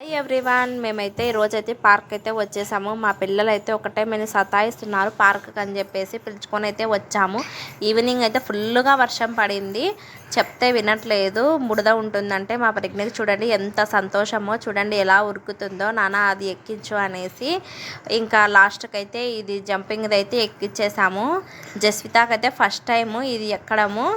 Hi everyone మేమైతే ఈరోజైతే park అయితే వచ్చేసాము. మా పిల్లలు అయితే ఒకటే మేము సతాయిస్తున్నారు పార్క్ అని చెప్పేసి పిలుచుకొని అయితే వచ్చాము. ఈవినింగ్ అయితే ఫుల్గా వర్షం పడింది. చెప్తే వినట్లేదు. బుడద ఉంటుందంటే మా ప్రజ్ఞకి చూడండి ఎంత సంతోషమో చూడండి ఎలా ఉరుకుతుందో. నాన్న అది ఎక్కించు అనేసి ఇంకా లాస్ట్కి అయితే ఇది జంపింగ్ అయితే ఎక్కించేసాము జస్వితాకైతే ఫస్ట్ టైము ఇది ఎక్కడము.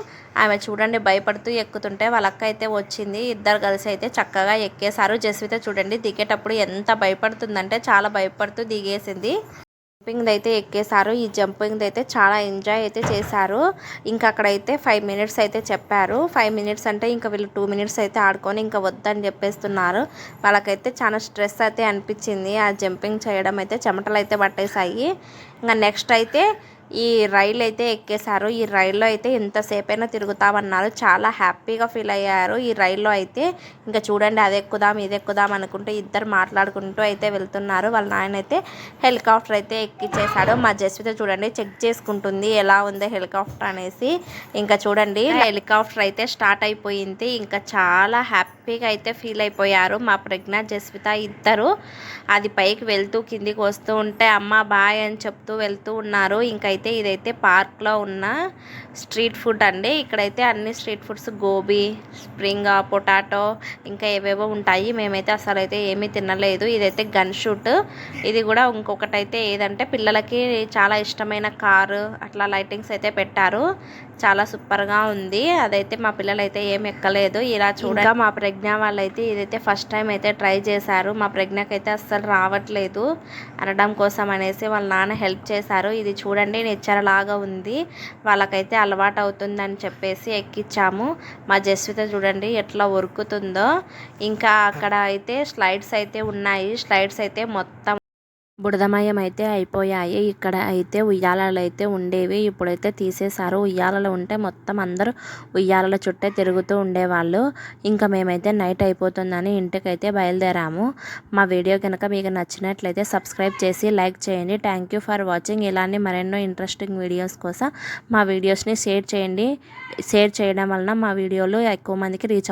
ఆమె చూడండి భయపడుతూ ఎక్కుతుంటే వాళ్ళక్క అయితే వచ్చింది. ఇద్దరు కలిసి అయితే చక్కగా ఎక్కేశారు. జస్విత చూడండి దిగేటప్పుడు ఎంత భయపడుతుందంటే చాలా భయపడుతూ దిగేసింది. జంపింగ్ అయితే ఎక్కేశారు. ఈ జంపింగ్ అయితే చాలా ఎంజాయ్ అయితే చేశారు. ఇంకా అక్కడైతే ఫైవ్ మినిట్స్ అయితే చెప్పారు. ఫైవ్ మినిట్స్ అంటే ఇంకా వీళ్ళు టూ మినిట్స్ అయితే ఆడుకొని ఇంకా వద్దని చెప్పేస్తున్నారు. వాళ్ళకైతే చాలా స్ట్రెస్ అయితే అనిపించింది. ఆ జంపింగ్ చేయడం అయితే చెమటలు అయితే పట్టేశాయి. ఇంకా నెక్స్ట్ అయితే ఈ రైలు అయితే ఎక్కేశారు. ఈ రైల్లో అయితే ఎంతసేపైనా తిరుగుతామన్నారు. చాలా హ్యాపీగా ఫీల్ అయ్యారు. ఈ రైల్లో అయితే ఇంకా చూడండి అది ఎక్కుదాం ఇది ఎక్కుదాం అనుకుంటూ ఇద్దరు మాట్లాడుకుంటూ అయితే వెళ్తున్నారు. వాళ్ళ నాయన అయితే హెలికాప్టర్ అయితే ఎక్కిచ్చేశాడు. మా జస్విత చూడండి చెక్ చేసుకుంటుంది ఎలా ఉంది హెలికాప్టర్ అనేసి. ఇంకా చూడండి హెలికాప్టర్ అయితే స్టార్ట్ అయిపోయింది. ఇంకా చాలా హ్యాపీగా అయితే ఫీల్ అయిపోయారు మా ప్రజ్ఞ జస్విత ఇద్దరు. అది పైకి వెళ్తూ కిందికి వస్తూ ఉంటే అమ్మ బాయ్ అని చెప్తూ వెళ్తూ ఉన్నారు. ఇంకా అయితే ఇదైతే పార్క్లో ఉన్న స్ట్రీట్ ఫుడ్ అండి. ఇక్కడైతే అన్ని street foods gobi spring potato ఇంకా ఏవేవో ఉంటాయి. మేమైతే అసలు అయితే ఏమీ తినలేదు. ఇదైతే గన్ షూట్. ఇది కూడా ఇంకొకటైతే ఏదంటే పిల్లలకి చాలా ఇష్టమైన కారు అట్లా లైటింగ్స్ అయితే పెట్టారు. చాలా సూపర్గా ఉంది. అదైతే మా పిల్లలు అయితే ఏం ఎక్కలేదు. ఇలా చూడగా మా ప్రజ్ఞ వాళ్ళైతే ఇదైతే ఫస్ట్ టైం అయితే ట్రై చేశారు. మా ప్రజ్ఞకైతే అస్సలు రావట్లేదు. అనడం కోసం అనేసి వాళ్ళ నాన్న హెల్ప్ చేశారు. ఇది చూడండి నెచ్చరలాగా ఉంది. వాళ్ళకైతే అలవాటు అవుతుందని చెప్పేసి ఎక్కించాము మా జస్విత చూడండి ఎట్లా ఉరుకుతుందో. ఇంకా అక్కడ అయితే స్లైడ్స్ అయితే ఉన్నాయి. స్లైడ్స్ అయితే మొత్తం బుడదమయమైతే అయితే అయిపోయాయి. ఇక్కడ అయితే ఉయ్యాలలు అయితే ఉండేవి. ఇప్పుడైతే తీసేశారు. ఉయ్యాలలు ఉంటే మొత్తం అందరూ ఉయ్యాలల చుట్టే తిరుగుతూ ఉండేవాళ్ళు. ఇంకా మేమైతే నైట్ అయిపోతుందని ఇంటికైతే బయలుదేరాము. మా వీడియో కనుక మీకు నచ్చినట్లయితే సబ్స్క్రైబ్ చేసి లైక్ చేయండి. Thank you for watching. ఇలానే మరెన్నో ఇంట్రెస్టింగ్ వీడియోస్ కోసం మా వీడియోస్ని షేర్ చేయండి. షేర్ చేయడం వలన మా వీడియోలు ఎక్కువ మందికి రీచ్